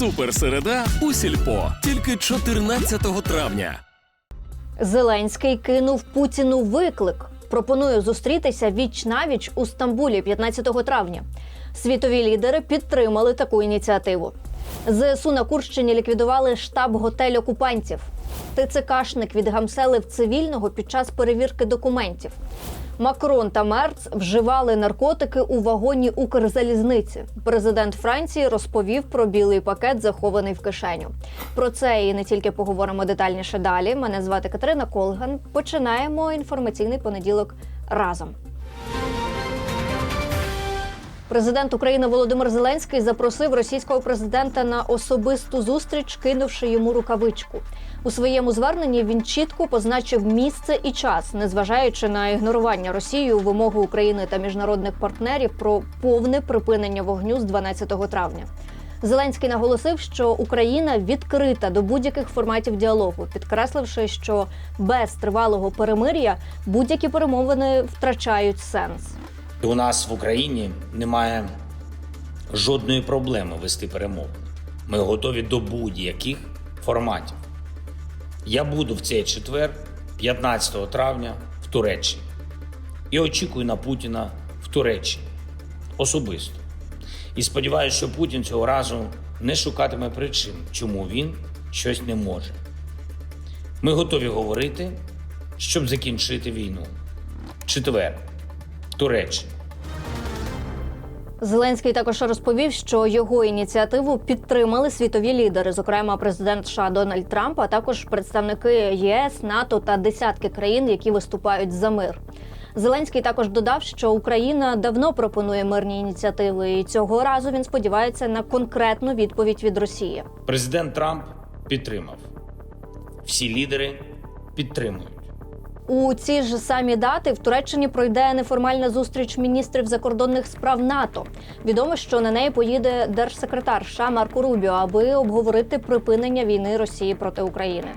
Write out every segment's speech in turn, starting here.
Суперсереда у сільпо тільки 14 травня. Зеленський кинув Путіну виклик. Пропонує зустрітися віч навіч у Стамбулі 15 травня. Світові лідери підтримали таку ініціативу. ЗСУ на Курщині ліквідували штаб готель окупантів. ТЦКшник відгамселив цивільного під час перевірки документів. Макрон та Мерц вживали наркотики у вагоні Укрзалізниці. Президент Франції розповів про білий пакет, захований в кишеню. Про це і не тільки поговоримо детальніше далі. Мене звати Катерина Колган. Починаємо інформаційний понеділок разом. Президент України Володимир Зеленський запросив російського президента на особисту зустріч, кинувши йому рукавичку. У своєму зверненні він чітко позначив місце і час, незважаючи на ігнорування Росією вимоги України та міжнародних партнерів про повне припинення вогню з 12 травня. Зеленський наголосив, що Україна відкрита до будь-яких форматів діалогу, підкресливши, що без тривалого перемир'я будь-які перемовини втрачають сенс. У нас в Україні немає жодної проблеми вести перемовини. Ми готові до будь-яких форматів. Я буду в цей четвер, 15 травня, в Туреччині. І очікую на Путіна в Туреччині особисто. І сподіваюся, що Путін цього разу не шукатиме причин, чому він щось не може. Ми готові говорити, щоб закінчити війну. Четвер. Туреччина. Зеленський також розповів, що його ініціативу підтримали світові лідери, зокрема президент США Дональд Трамп, а також представники ЄС, НАТО та десятки країн, які виступають за мир. Зеленський також додав, що Україна давно пропонує мирні ініціативи, і цього разу він сподівається на конкретну відповідь від Росії. Президент Трамп підтримав. Всі лідери підтримують. У ці ж самі дати в Туреччині пройде неформальна зустріч міністрів закордонних справ НАТО. Відомо, що на неї поїде держсекретар США Марко Рубіо, аби обговорити припинення війни Росії проти України.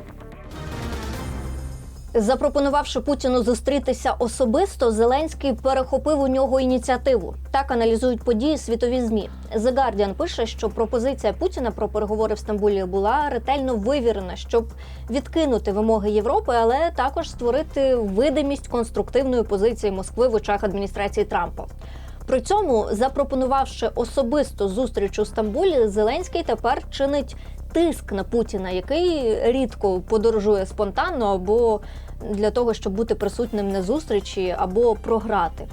Запропонувавши Путіну зустрітися особисто, Зеленський перехопив у нього ініціативу. Так аналізують події світові змі. The Guardian пише, що пропозиція Путіна про переговори в Стамбулі була ретельно вивірена, щоб відкинути вимоги Європи, але також створити видимість конструктивної позиції Москви в очах адміністрації Трампа. При цьому, запропонувавши особисту зустріч у Стамбулі, Зеленський тепер чинить тиск на Путіна, який рідко подорожує спонтанно або для того, щоб бути присутнім на зустрічі або програти.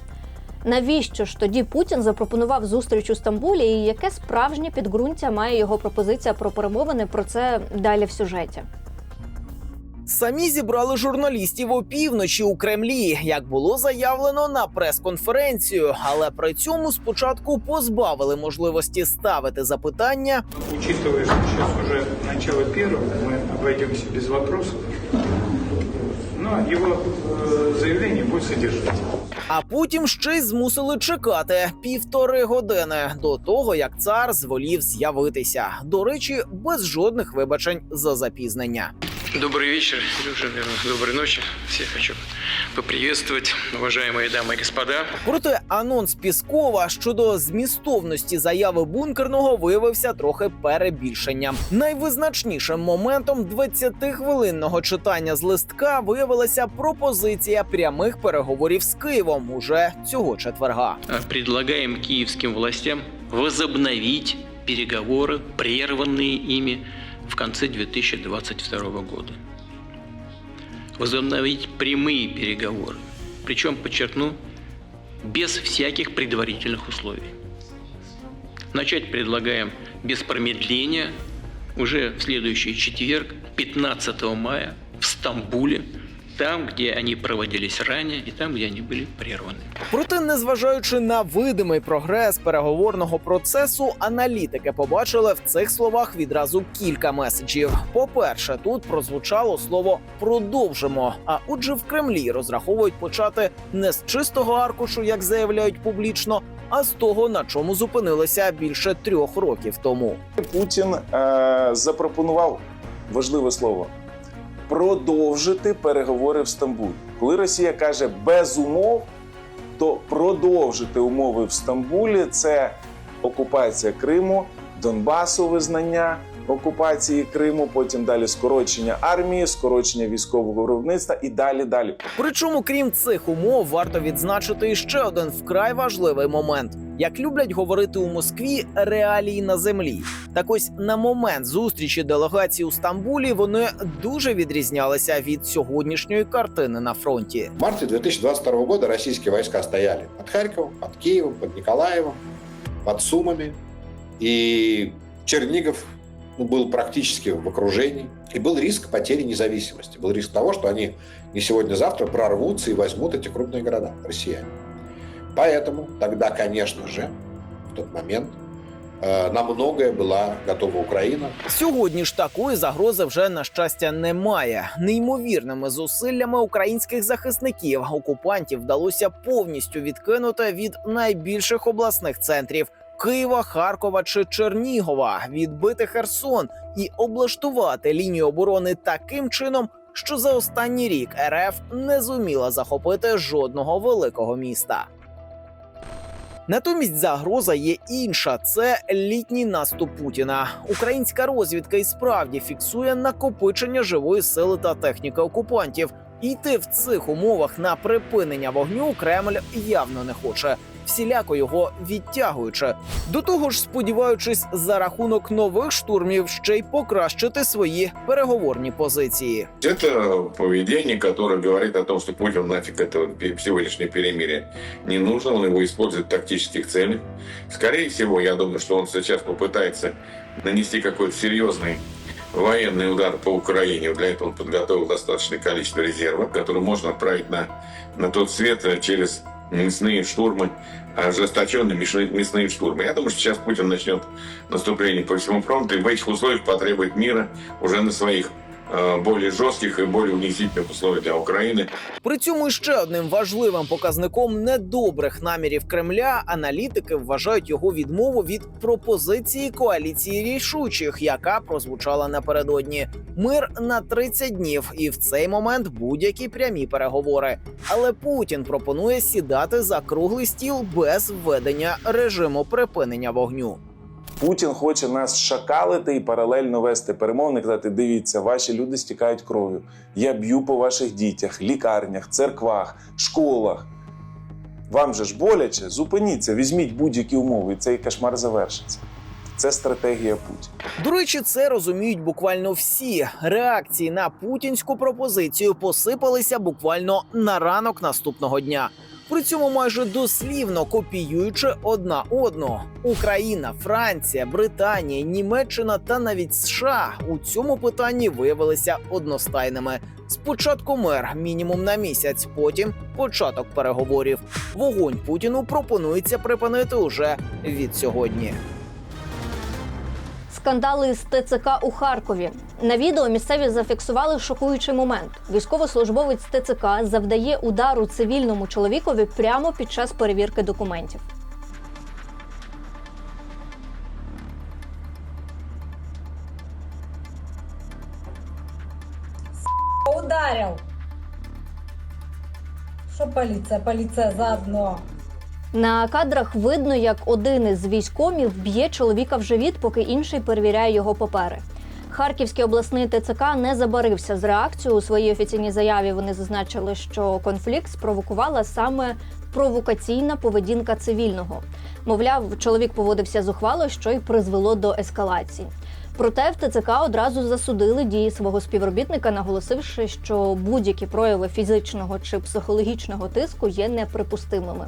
Навіщо ж тоді Путін запропонував зустріч у Стамбулі, і яке справжнє підґрунтя має його пропозиція про перемовини? Про це далі в сюжеті. Самі зібрали журналістів опівночі у Кремлі, як було заявлено на прес-конференцію. Але при цьому спочатку позбавили можливості ставити запитання, Учитывая, что сейчас уже начало первого, мы обойдемся без вопросов. Но его э, заявление будет содержать. а потім ще й змусили чекати півтори години до того, як цар зволів з'явитися. До речі, без жодних вибачень за запізнення. Добрый вечер, или уже, наверное, доброй ночи. Всех хочу поприветствовать, уважаемые дамы и господа. Проте анонс Піскова щодо змістовності заяви бункерного виявився трохи перебільшенням. Найвизначнішим моментом 20-хвилинного читання з листка виявилася пропозиція прямих переговорів з Києвом уже цього четверга. А, Предлагаем киевским властям возобновить переговоры, прерванные ими в конце 2022 года. Возобновить прямые переговоры. Причем, подчеркну, без всяких предварительных условий. Начать предлагаем без промедления уже в следующий четверг, 15 мая, в Стамбуле, там, где они проводились ранее и там, где они были прерваны. Проте, незважаючи на видимий прогрес переговорного процесу, аналітики побачили в цих словах відразу кілька меседжів. По-перше, тут прозвучало слово продовжимо. А отже, в Кремлі розраховують почати не з чистого аркушу, як заявляють публічно, а з того, на чому зупинилися більше трьох років тому. Путін е, запропонував важливе слово продовжити переговори в Стамбулі. Коли Росія каже без умов, то продовжити умови в Стамбулі це окупація Криму, Донбасу визнання окупації Криму, потім далі скорочення армії, скорочення військового виробництва і далі далі. Причому, крім цих умов, варто відзначити ще один вкрай важливий момент. Як люблять говорити у Москві, реалії на землі. Так ось на момент зустрічі делегації у Стамбулі вони дуже відрізнялися від сьогоднішньої картини на фронті. В марте 2022 года российские войска стояли под Харьковом, под Киевом, под Николаевом, под Сумами. И Чернигов ну, был практически в окружении. И был риск потери независимости. Был риск того, что они не сегодня-завтра прорвутся и возьмут эти крупные города, россияне. Поэтому тогда, конечно же, в тот момент э, на многое была готова Украина. Сьогодні ж такої загрози вже на щастя немає. Неймовірними зусиллями українських захисників окупантів вдалося повністю відкинути від найбільших обласних центрів. Києва, Харкова чи Чернігова, відбити Херсон і облаштувати лінію оборони таким чином, що за останній рік РФ не зуміла захопити жодного великого міста. Натомість загроза є інша: це літній наступ Путіна. Українська розвідка і справді фіксує накопичення живої сили та техніки окупантів. Йти в цих умовах на припинення вогню Кремль явно не хоче, всіляко його відтягуючи. До того ж, сподіваючись за рахунок нових штурмів ще й покращити свої переговорні позиції. Это поведение, которое говорит о том, что Путин нафиг это пе- сегодняшнее перемирие не нужно, он его использует в тактических целях. Скорее всего, я думаю, что он сейчас попытается нанести какой-то серьезный военный удар по Украине. Для этого он подготовил достаточное количество резервов, которые можно отправить на, на тот свет э, через мясные штурмы, ожесточенные мясные, мясные штурмы. Я думаю, что сейчас Путин начнет наступление по всему фронту и в этих условиях потребует мира уже на своих э, более жестких и более унизительных условиях для Украины. При цьому ще одним важливим показником недобрих намірів Кремля аналітики вважають його відмову від пропозиції коаліції рішучих, яка прозвучала напередодні. Мир на 30 днів, і в цей момент будь-які прямі переговори. Але Путін пропонує сідати за круглий стіл без введення режиму припинення вогню. Путін хоче нас шакалити і паралельно вести перемовини, казати: дивіться, ваші люди стікають кров'ю. Я б'ю по ваших дітях, лікарнях, церквах, школах. Вам же ж боляче, зупиніться, візьміть будь-які умови, і цей кошмар завершиться. Це стратегія Путіна. До речі, це розуміють буквально всі. Реакції на путінську пропозицію посипалися буквально на ранок наступного дня. При цьому майже дослівно копіюючи одна одну. Україна, Франція, Британія, Німеччина та навіть США у цьому питанні виявилися одностайними. Спочатку мер мінімум на місяць, потім початок переговорів. Вогонь Путіну пропонується припинити уже від сьогодні. Скандали з ТЦК у Харкові. На відео місцеві зафіксували шокуючий момент. Військовослужбовець ТЦК завдає удару цивільному чоловікові прямо під час перевірки документів. ударил. Что полиция? Полиция заодно. На кадрах видно, як один із військомів б'є чоловіка в живіт, поки інший перевіряє його папери. Харківський обласний ТЦК не забарився з реакцією. У своїй офіційній заяві вони зазначили, що конфлікт спровокувала саме провокаційна поведінка цивільного. Мовляв, чоловік поводився зухвало, що й призвело до ескалації. Проте в ТЦК одразу засудили дії свого співробітника, наголосивши, що будь-які прояви фізичного чи психологічного тиску є неприпустимими.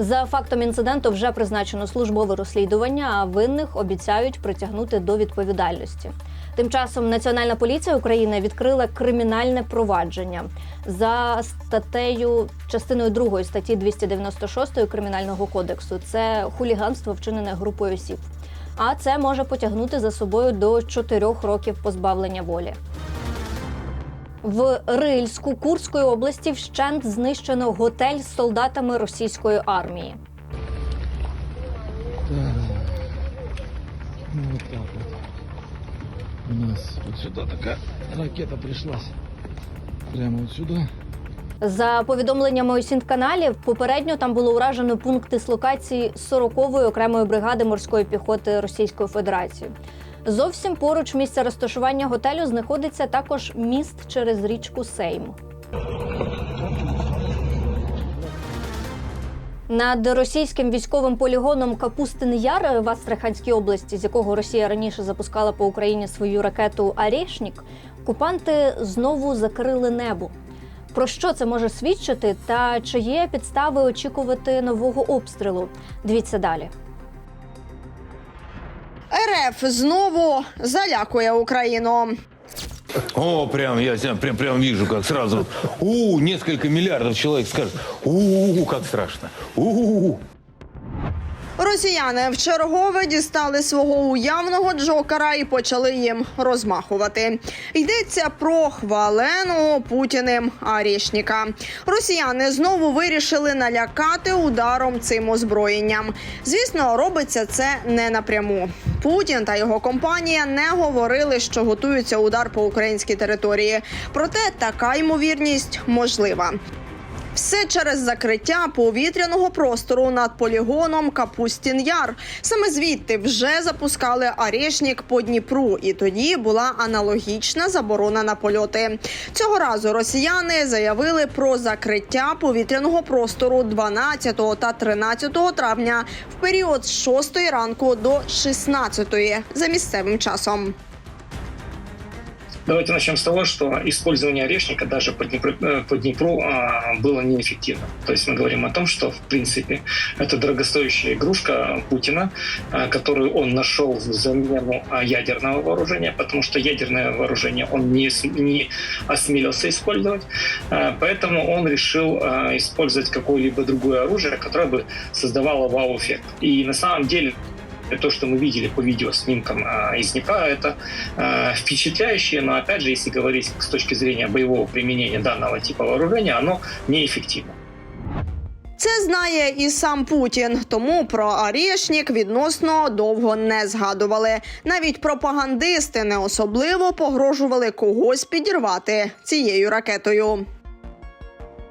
За фактом інциденту вже призначено службове розслідування, а винних обіцяють притягнути до відповідальності. Тим часом Національна поліція України відкрила кримінальне провадження за статтею частиною 2 статті 296 кримінального кодексу. Це хуліганство, вчинене групою осіб. А це може потягнути за собою до 4 років позбавлення волі. В Рильську Курської області вщент знищено готель з солдатами російської армії. Ну, вот так вот. У нас вот сюда такая ракета пришлась. Прямо вот сюда. За повідомленнями осінт каналів, попередньо там було уражено пункт дислокації 40-ї окремої бригади морської піхоти Російської Федерації. Зовсім поруч місця розташування готелю знаходиться також міст через річку Сейм. Над російським військовим полігоном Капустин Яр в Астраханській області, з якого Росія раніше запускала по Україні свою ракету Арєшнік, окупанти знову закрили небо. Про що це може свідчити, та чи є підстави очікувати нового обстрілу? Дивіться далі. РФ знову залякує Україну. О, прям я прям, прям вижу, как сразу. У, несколько миллиардов человек скажет. У, как страшно. У. Росіяни вчергове дістали свого уявного джокера і почали їм розмахувати. Йдеться про хваленого путіним Арішніка. Росіяни знову вирішили налякати ударом цим озброєнням. Звісно, робиться це не напряму. Путін та його компанія не говорили, що готується удар по українській території. Проте така ймовірність можлива. Все через закриття повітряного простору над полігоном Капустін Яр. Саме звідти вже запускали Арєшнік по Дніпру, і тоді була аналогічна заборона на польоти. Цього разу росіяни заявили про закриття повітряного простору 12 та 13 травня в період з 6 ранку до 16 за місцевим часом. Давайте начнем с того, что использование орешника даже по Днепру, э, по Днепру а, было неэффективно. То есть мы говорим о том, что в принципе это дорогостоящая игрушка Путина, а, которую он нашел в замену а, ядерного вооружения, потому что ядерное вооружение он не, не осмелился использовать, поэтому он решил использовать какое-либо другое оружие, которое бы создавало вау-эффект. И на самом деле то, что мы видели по видеоснимкам а, из Днепра, это а, впечатляющее, но опять же, если говорить с точки зрения боевого применения данного типа вооружения, оно неэффективно. Це знає і сам Путін, тому про Арєшнік відносно довго не згадували. Навіть пропагандисти не особливо погрожували когось підірвати цією ракетою.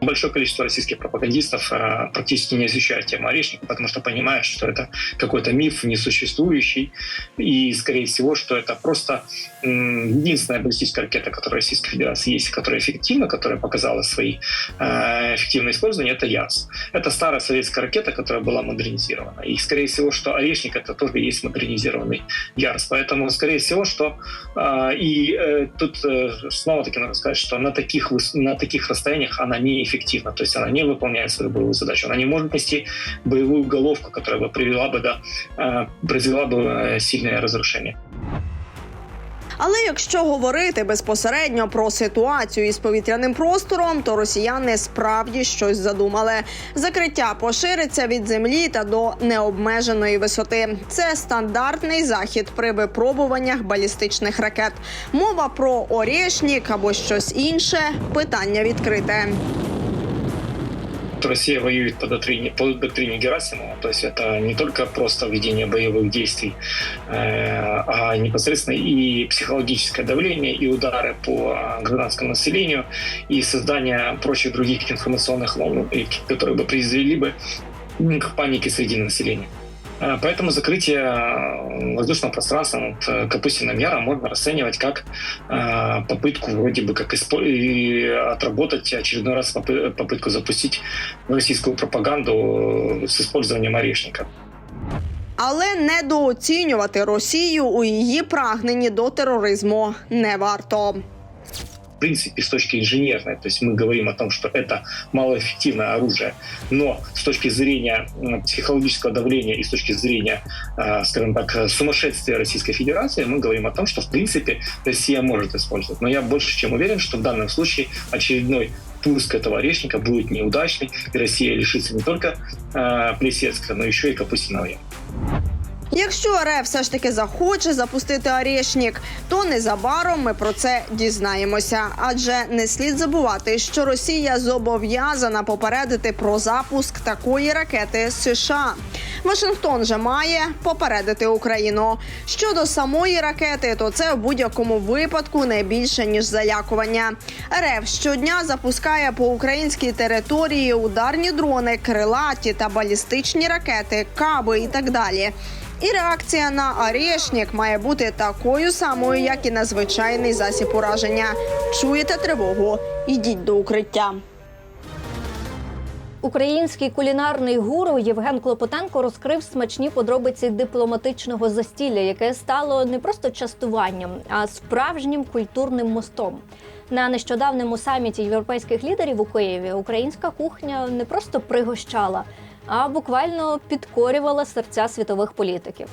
Большое количество российских пропагандистов э, практически не изучают тему орешника, потому что понимают, что это какой-то миф несуществующий, и, скорее всего, что это просто единственная баллистическая ракета, которая в Российской Федерации есть, которая эффективна, которая показала свои э, эффективное использование, это ЯС. Это старая советская ракета, которая была модернизирована. И, скорее всего, что Орешник это тоже есть модернизированный ЯРС. Поэтому, скорее всего, что э, и тут снова-таки надо сказать, что на таких, на таких расстояниях она неэффективна. То есть она не выполняет свою боевую задачу. Она не может нести боевую головку, которая бы привела бы до, э, произвела бы э, сильное разрушение. Але якщо говорити безпосередньо про ситуацію із повітряним простором, то росіяни справді щось задумали. Закриття пошириться від землі та до необмеженої висоти. Це стандартний захід при випробуваннях балістичних ракет. Мова про Орєшнік або щось інше питання відкрите. Россия воюет по доктрине, по доктрине Герасимова, то есть это не только просто ведение боевых действий, э, а непосредственно и психологическое давление, и удары по гражданскому населению, и создание прочих других информационных волн, которые бы произвели бы к панике среди населения. Э, Поэтому закрытие э, воздушного пространства над э, Капустиным Яром можно расценивать как э, попытку вроде бы как испо- и отработать очередной раз попы- попытку запустить российскую пропаганду э, с использованием орешника. Але недооцінювати Росію у її прагненні до тероризму не варто. В принципе, с точки инженерной, то есть мы говорим о том, что это малоэффективное оружие, но с точки зрения психологического давления и с точки зрения, э, скажем так, сумасшествия Российской Федерации, мы говорим о том, что в принципе Россия может использовать. Но я больше чем уверен, что в данном случае очередной пуск этого орешника будет неудачный, и Россия лишится не только э, Плесецка, но еще и Капустиного. Якщо РФ все ж таки захоче запустити Арєшнік, то незабаром ми про це дізнаємося. Адже не слід забувати, що Росія зобов'язана попередити про запуск такої ракети США. Вашингтон же має попередити Україну. Щодо самої ракети, то це в будь-якому випадку не більше ніж залякування. РФ щодня запускає по українській території ударні дрони, крилаті та балістичні ракети, каби і так далі. І реакція на Арєшнік має бути такою самою, як і на звичайний засіб ураження. Чуєте тривогу? Йдіть до укриття. Український кулінарний гуру Євген Клопотенко розкрив смачні подробиці дипломатичного застілля, яке стало не просто частуванням, а справжнім культурним мостом. На нещодавному саміті європейських лідерів у Києві українська кухня не просто пригощала, а буквально підкорювала серця світових політиків.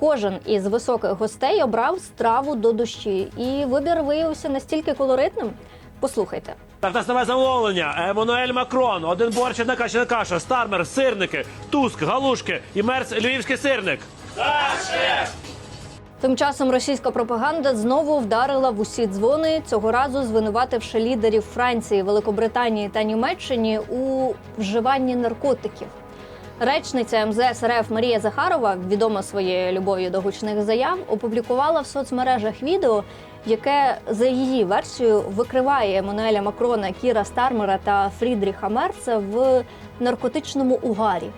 Кожен із високих гостей обрав страву до душі, і вибір виявився настільки колоритним. Послухайте. Нове замовлення. Еммануель Макрон, один борщ, одна каша, каша, стармер, сирники, туск, галушки і мерц львівський сирник. Тим часом російська пропаганда знову вдарила в усі дзвони, цього разу звинувативши лідерів Франції, Великобританії та Німеччині у вживанні наркотиків. Речниця МЗС РФ Марія Захарова, відома своєю любов'ю до гучних заяв, опублікувала в соцмережах відео, яке за її версією викриває Еммануеля Макрона, Кіра Стармера та Фрідріха Мерца в наркотичному угарі.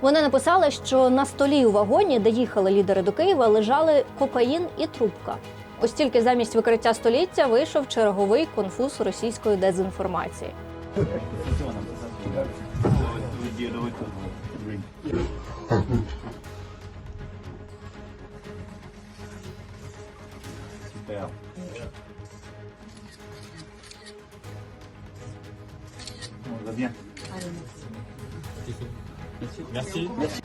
Вона написала, що на столі у вагоні, де їхали лідери до Києва, лежали кокаїн і трубка. Ось тільки замість викриття століття вийшов черговий конфуз російської дезінформації.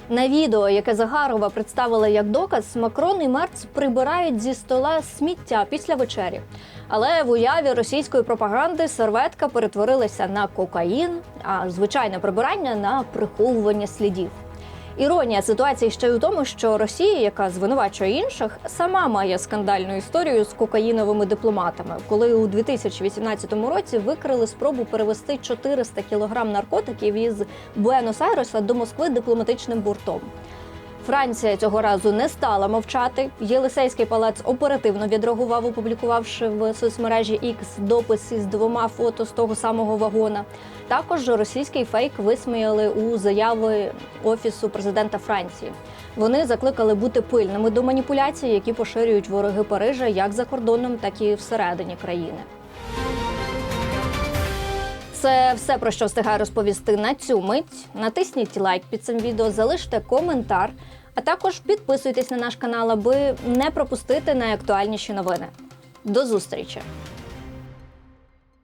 На відео, яке Загарова представила як доказ, Макрон і Мерц прибирають зі стола сміття після вечері. Але в уяві російської пропаганди серветка перетворилася на кокаїн, а звичайне прибирання на приховування слідів. Іронія ситуації ще й у тому, що Росія, яка звинувачує інших, сама має скандальну історію з кокаїновими дипломатами, коли у 2018 році викрили спробу перевести 400 кілограм наркотиків із Буенос-Айреса до Москви дипломатичним бортом. Франція цього разу не стала мовчати. Єлисейський палац оперативно відреагував, опублікувавши в соцмережі X допис із двома фото з того самого вагона. Також російський фейк висміяли у заяви офісу президента Франції. Вони закликали бути пильними до маніпуляцій, які поширюють вороги Парижа як за кордоном, так і всередині країни. Це все про що встигаю розповісти на цю мить. Натисніть лайк під цим відео, залиште коментар, а також підписуйтесь на наш канал, аби не пропустити найактуальніші новини. До зустрічі!